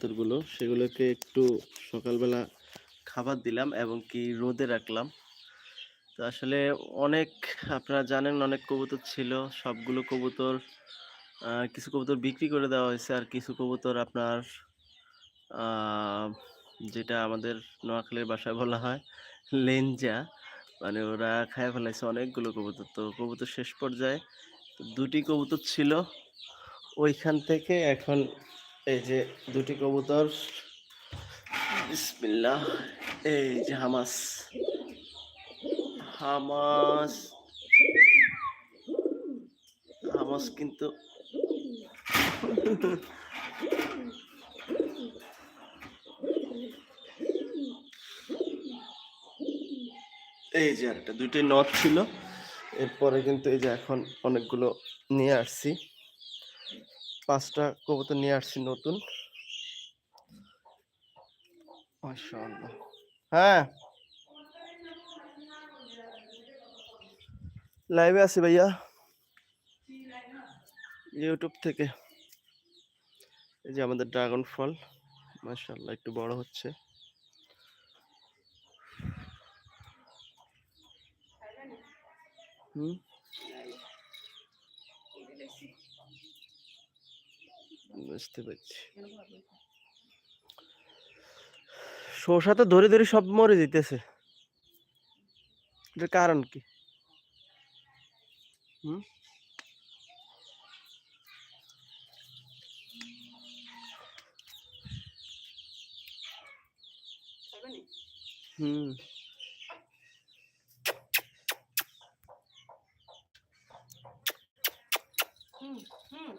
কবুতরগুলো সেগুলোকে একটু সকালবেলা খাবার দিলাম এবং কি রোদে রাখলাম। তো আসলে অনেক, আপনারা জানেন অনেক কবুতর ছিল, সবগুলো কবুতর কিছু কবুতর বিক্রি করে দেওয়া হয়েছে আর কিছু কবুতর আপনার যেটা আমাদের নোয়াখালীর বাসায় বলা হয় লেঞ্জা মানে ওরা খায় ফেলাইছে অনেকগুলো কবুতর। তো কবুতর শেষ পর্যায়ে দুটি কবুতর ছিল, ওইখান থেকে এখন এই যে দুটি কবুতর। বিসমিল্লাহ। এই যে হামাস। হামাস। হামাস কিন্তু এই যে একটা দুইটাই নথ ছিল। এরপরে কিন্তু এই যে এখন অনেকগুলো নিয়ে আসছি। পাঁচটা কবুতর নিয়ে আসছি নতুন। হ্যাঁ। লাইভে আছি ভাইয়া। ইউটিউব থেকে। এই যে আমাদের ড্রাগন ফল মাশাআল্লাহ একটু বড় হচ্ছে। হুম? বুঝতে পারছি। শোষা তো ধরে ধরে সব মরে যেতেছে এটার কারণ কি? হুম? হুম। হুম হুম।